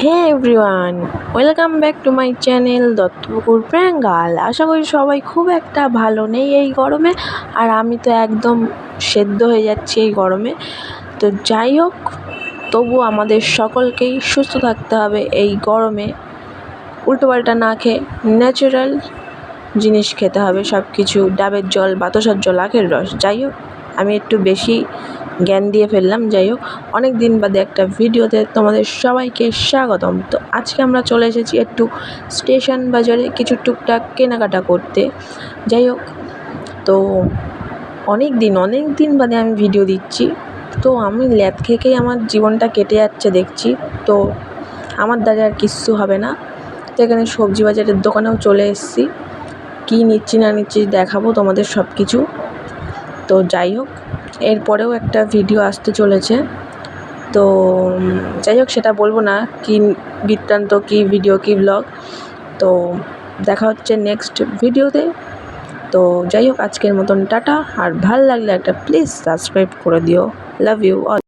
Hey everyone welcome back to my channel Duttapukur প্র্যাঙ্গাল আশা করি সবাই খুব একটা ভালো নেই এই গরমে, আর আমি তো একদম সেদ্ধ হয়ে যাচ্ছি এই গরমে। তো যাই হোক তবু আমাদের সকলকেই সুস্থ থাকতে হবে এই গরমে। উল্টোপাল্টা না খেয়ে ন্যাচারাল জিনিস খেতে হবে সব কিছু ডাবের জল, বাতাসার জল, আখের রস, যাই হোক। আমি একটু বেশি জ্ঞান দিয়ে ফেললাম, যাই হোক। অনেক দিন বাদে একটা ভিডিওতে তোমাদের সবাইকে স্বাগতম। তো আজকে আমরা চলে এসেছি একটু স্টেশন বাজারে কিছু টুকটাক কেনাকাটা করতে। যাই হোক, তো অনেক দিন অনেক দিন বাদে আমি ভিডিও দিচ্ছি। তো আমি ল্যাদ খেকেই আমার জীবনটা কেটে যাচ্ছে দেখছি। তো আমার দ্বারা আর কিচ্ছু হবে না। তো এখানে সবজি বাজারের দোকানেও চলে এসেছি। কী নিচ্ছি না নিচ্ছি দেখাবো তোমাদের সব কিছু তো যাই হোক, এরপরেও একটা ভিডিও আসতে চলেছে। তো যাই হোক, সেটা বলব না, কী বৃত্তান্ত, কী ভিডিও কী ব্লগ তো, দেখা হচ্ছে নেক্সট ভিডিওতে তো। যাই হোক, আজকের মতন টাটা, আর ভালো লাগলে একটা প্লিজ সাবস্ক্রাইব করে দিও। Love you all